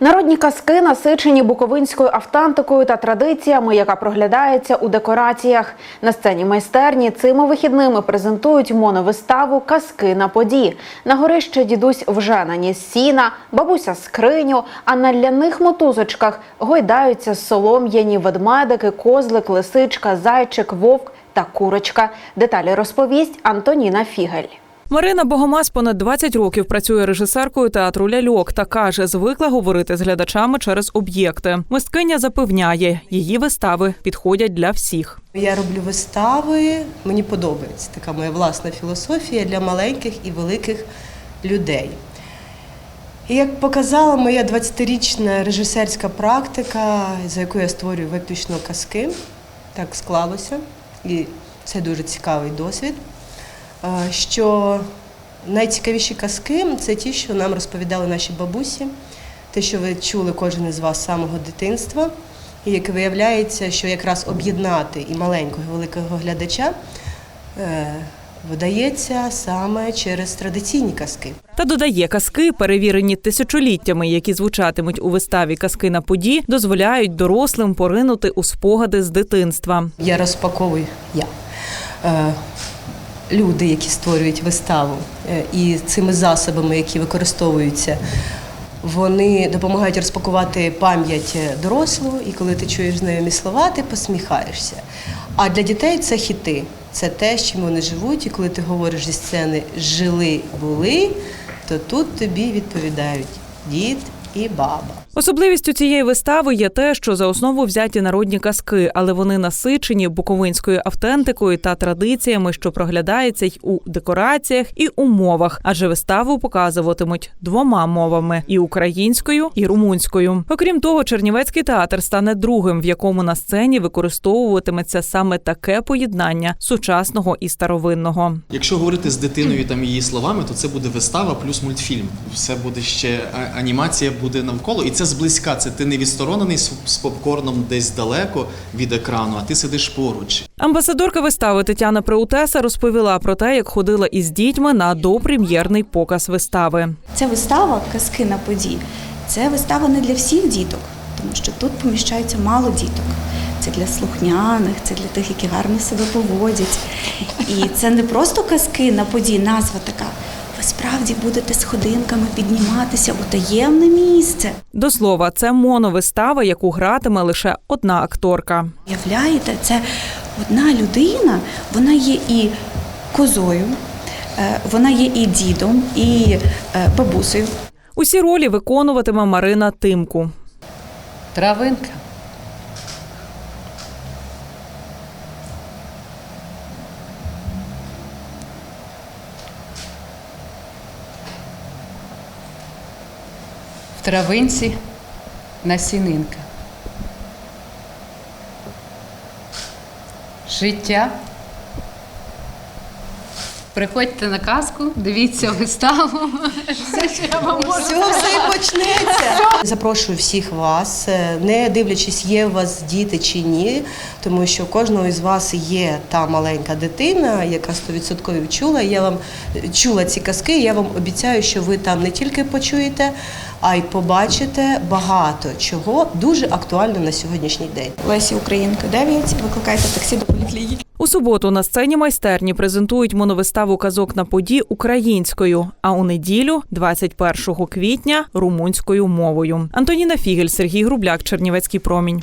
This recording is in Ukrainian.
Народні казки насичені буковинською автентикою та традиціями, яка проглядається у декораціях. На сцені майстерні цими вихідними презентують моновиставу Казки на поді. На горищі дідусь вже наніс сіна, бабуся скриню, а на ляних мотузочках гойдаються солом'яні ведмедики, козлик, лисичка, зайчик, вовк та курочка. Деталі розповість Антоніна Фігель. Марина Богомаз понад 20 років працює режисеркою театру ляльок та каже, звикла говорити з глядачами через об'єкти. Мисткиня запевняє, її вистави підходять для всіх. Я роблю вистави, мені подобається така моя власна філософія для маленьких і великих людей. І як показала моя 20-річна режисерська практика, за яку я створюю виключно казки, так склалося, і це дуже цікавий досвід. Е, Що найцікавіші казки це ті, що нам розповідали наші бабусі, те, що ви чули кожен із вас з самого дитинства. І як виявляється, що якраз об'єднати і маленького, і великого глядача е, видається саме через традиційні казки. Та додає казки, перевірені тисячоліттями, які звучатимуть у виставі Казки на поді, дозволяють дорослим поринути у спогади з дитинства. Я розпаковую я. Е, Люди, які створюють виставу, е, і цими засобами, які використовуються, вони допомагають розпакувати пам'ять дорослу, і коли ти чуєш знайомі слова, ти посміхаєшся. А для дітей це хіти, це те, з чим вони живуть, і коли ти говориш зі сцени жили були, то тут тобі відповідають дід і баба. Особливістю цієї вистави є те, що за основу взяті народні казки, але вони насичені буковинською автентикою та традиціями, що проглядається й у декораціях і у мовах, адже виставу показуватимуть двома мовами: і українською, і румунською. Окрім того, Чернівецький театр стане другим, в якому на сцені використовуватиметься саме таке поєднання сучасного і старовинного. Якщо говорити з дитиною там її словами, то це буде вистава плюс мультфільм. Все буде ще анімація буде навколо, і це зблизька. Це ти не відсторонений з попкорном десь далеко від екрану, а ти сидиш поруч. Амбасадорка вистави Тетяна Преутеса розповіла про те, як ходила із дітьми на допрем'єрний показ вистави. Ця вистава Казки на поді. Це вистава не для всіх діток, тому що тут поміщається мало діток. Це для слухняних, це для тих, які гарно себе поводять. І це не просто казки на поді, назва така. Справді будете сходинками підніматися у таємне місце. До слова, це моновистава, яку гратиме лише одна акторка. Уявляєте, це одна людина, вона є і козою, е, вона є і дідом, і е, бабусею. Усі ролі виконуватиме Марина Тимку. Травинка. Травинці насінинка. Життя. Приходьте на казку, дивіться виставу. Все, що я вам можу. Все, все і почнеться. Запрошую всіх вас, е, не дивлячись, є у вас діти чи ні, тому що у кожного із вас є та маленька дитина, яка 100% чула. Я вам чула ці казки. Я вам обіцяю, що ви там не тільки почуєте, а й побачите багато чого дуже актуально на сьогоднішній день. Лесі Українка 9, викликайте таксі до поліклініки. У суботу на сцені майстерні презентують моновиставу казок на поді українською, а у неділю, 21 квітня, румунською мовою. Антоніна Фігель, Сергій Грубляк, Чернівецький промінь.